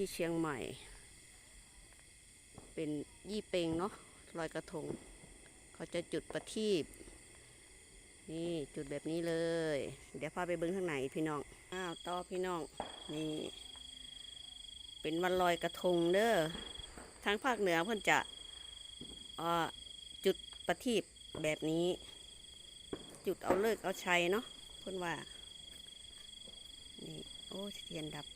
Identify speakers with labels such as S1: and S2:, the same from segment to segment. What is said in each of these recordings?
S1: ที่เชียงใหม่ เป็นยี่เปงเนาะลอยกระทง เขาจะจุดประทีปนี่จุดแบบนี้เลย เดี๋ยวพาไปเบิ้งข้างในพี่น้องอ้าวต่อพี่น้องนี่เป็นวันลอยกระทงเด้อทางภาคเหนือเพิ่นจะจุดประทีปแบบนี้ จุดเอาเลิกเอาชัยเนาะเพิ่นว่านี่โอ้เทียนดับ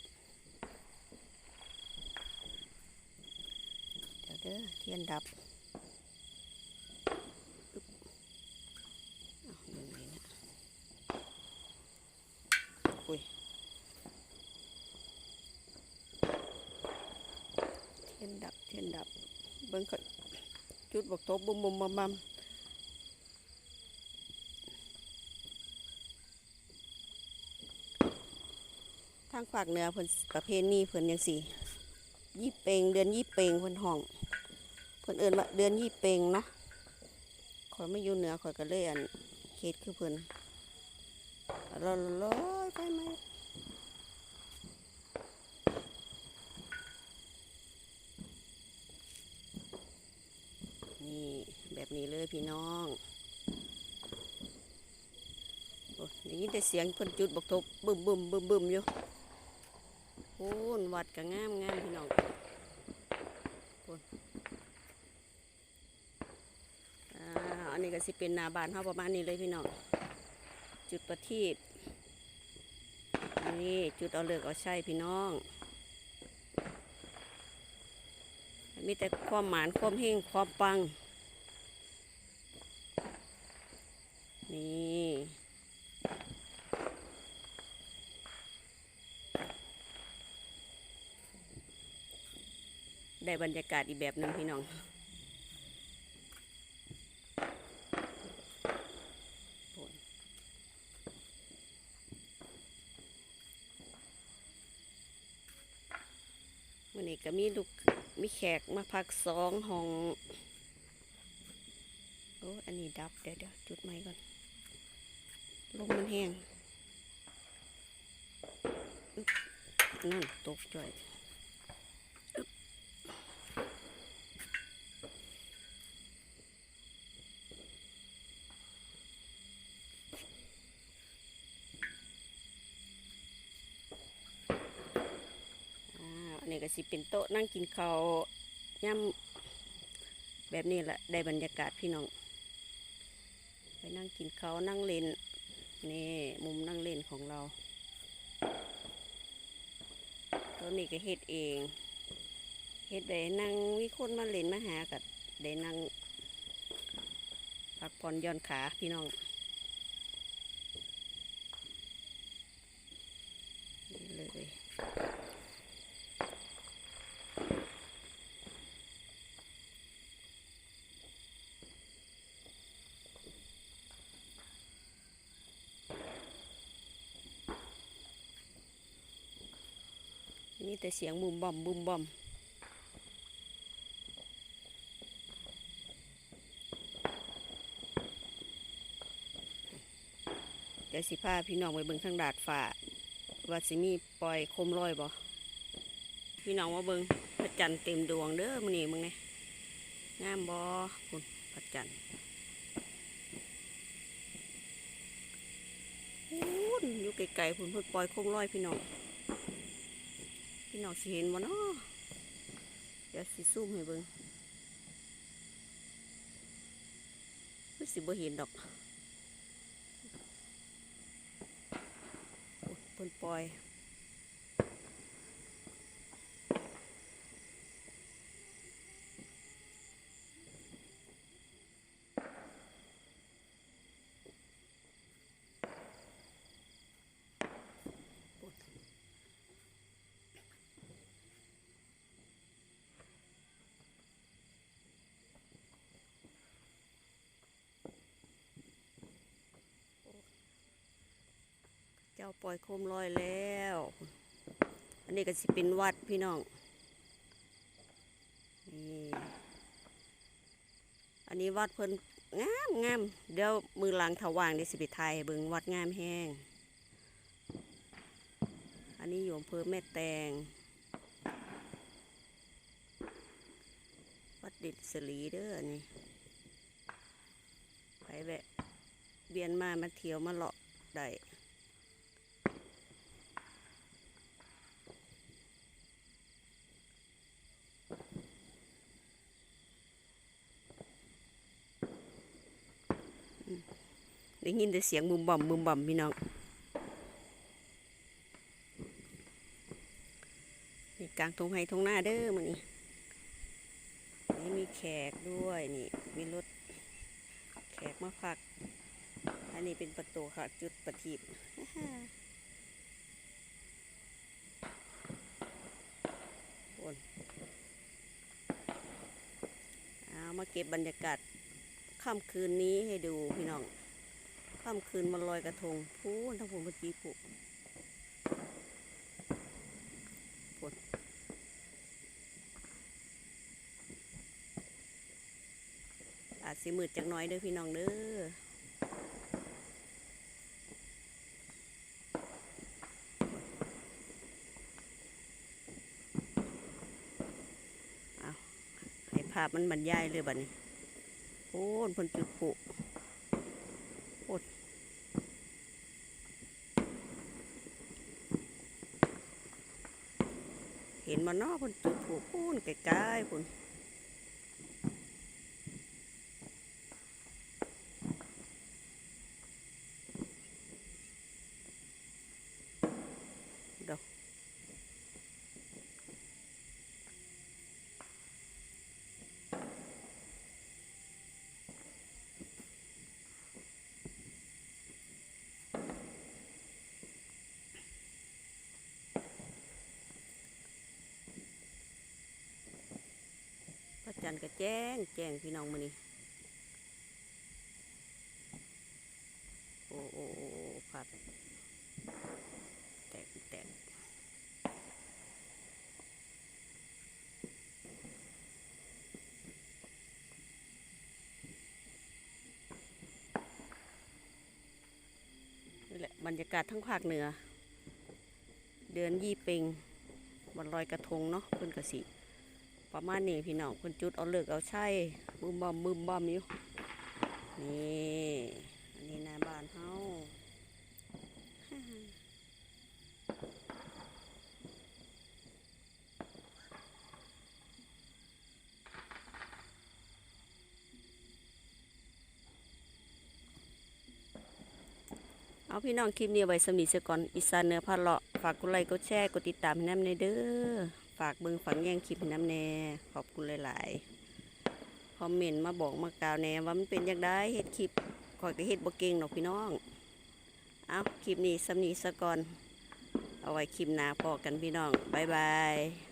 S1: เด้อเทียนดับอุ้ยเทียนดับเทียนดับเบิ้งเขาจุดบอกโตบบุมบุมบัมบัมทางภาคเหนือเพิ่นประเพณีเพิ่นยังสี่ยี่เปงเดือนยี่เปงเพิ่นห้อง พิ่นเอิ้นว่าเดือนยี่เปงเนาะข่อยไม่อยู่เหนือข่อยก็เลยอันเฮ็ดคือเพิ่นลอยลอยไปไหมนี่แบบนี้เลยพี่น้องโอ้ได้ยินแต่เสียงเพิ่นจุดบกทบบึมบึมบึมบึมอยู่โอ้นวัดก็งามงามพี่น้อง อ่าอันนี้ ก็สิเป็นนาบานเฮาประมาณนี้เลยพี่น้อง จุดประทีปนี่จุดเอาเลือกเอาใช่พี่น้อง มีแต่ความหมานความเฮงความปัง นี่ได้บรรยากาศอีกแบบหนึ่งพี่น้อง วั นี้ก็มีลูกมีแขกมาพักสองห้องโอ้อันนี้ดับเดี๋ยวเดี๋ยวจุดใหม่ก่อนลมมันแห้งนั่นตกจ่อยอึ๊บอ่าอันนี้ ก็สิเป็นโต๊ะนั่งกินข้าวย่ำแบบนี้แหละได้บรรยากาศพี่น้อง ไปนั่งกินข้าวนั่งเล่นนี่มุมนั่งเล่นของเราตัวนี้ก็เฮ็ดเองเฮ็ดได้นั่งวิคนมาเล่นมาหากับได้นั่งพักผ่อนย่อนขาพี่น้องนี่เลย นี่แต่เสียงบุมบอมบุมบอมเดี๋ยวสิพาพี่น้องไปเบิ่งทางดาดฟ้าว่าสิมีปล่อยโคมลอยบ่พี่น้องว่าเบิ่งพระจันทร์เต็มดวงเด้อมื้อนี้มึงไงงามบ่คุณพระจันทร์พูนอยู่ไกลๆพุ่นเพิ่นปล่อยโคมลอยพี่น้อง พี่น้องสิเห็นบ่เนาะเดี๋ยวสิซูมให้เบิ่งคือสิบ่เห็นดอกปุ่นปล่อย ปล่อยโคมลอยแล้ว อันนี้ก็สิเป็นวัดพี่น้อง นี่ อันนี้วัดเพิ่นงามงามเดี๋ยวมือหลังถว่างเดี๋ยวสิไปถ่ายเบิงวัดงามแห้ง อันนี้อยู่อำเภอแม่แตง วัดด็ดสลีเด้อนี่ไปแวะเวียนมามาเที่ยวมาเลาะได้ ได้ยินแต่เสียงบุมบ่อมบุมบ่อมพี่น้องนี่กลางทงไฮทงหน้าเด้อมันนี่นี่มีแขกด้วยนี่มีรถแขกมาพัก อันนี้เป็นประตูค่ะ จุดประทีปโอนเอามาเก็บบรรยากาศค่ำคืนนี้ให้ดูพี่น้อง ค่ำคืนมาลอยกระทงพูนทั้งผมเมื่อกี้ผูพูนอาจสิมืดจักน้อยเด้อพี่น้องเด้อให้ภาพมันบรรยายเลยบัดนี้โอ้นพนจุดผุโอ้น เห็นมานเนาะเพ่นจุดผูกพูนไกลๆพุ่น จันทร์ก็แจ้ง แจ้งพี่น้องมือนี้โอ้โอ้โอ้โอ้ภาพแตกแตกนี่แหละบรรยากาศทั้งภาคเหนือ เดือนยี่เปงวันลอยกระทงเนาะเพิ่นกระสิ ประมาณนี้พี่น้องเพิ่นจุดเอาเลิกเอาใช่บึมบอมบึมบอมอยู่นี่อันนี้นาบานเฮาเอาพี่น้องคลิปนี้ไว้สำนีเสก่อนอีสานเนื้อพาเลาะฝากกดไลค์กดแชร์กดติดตามให้น้ำในเด้อ ฝากเบิงฝังแย่งคลิปน้ำแน่ขอบคุณหลายๆคอมเมนต์มาบอกมากล่าวแน่ว่ามันเป็นยังไงเฮ็ดคลิปคอยก็เฮ็ดบ่เก่งหรอกพี่น้องเอาคลิปนี้สำนีสะก่อนเอาไว้คลิปหน้าพอกันพี่น้องบ๊ายบาย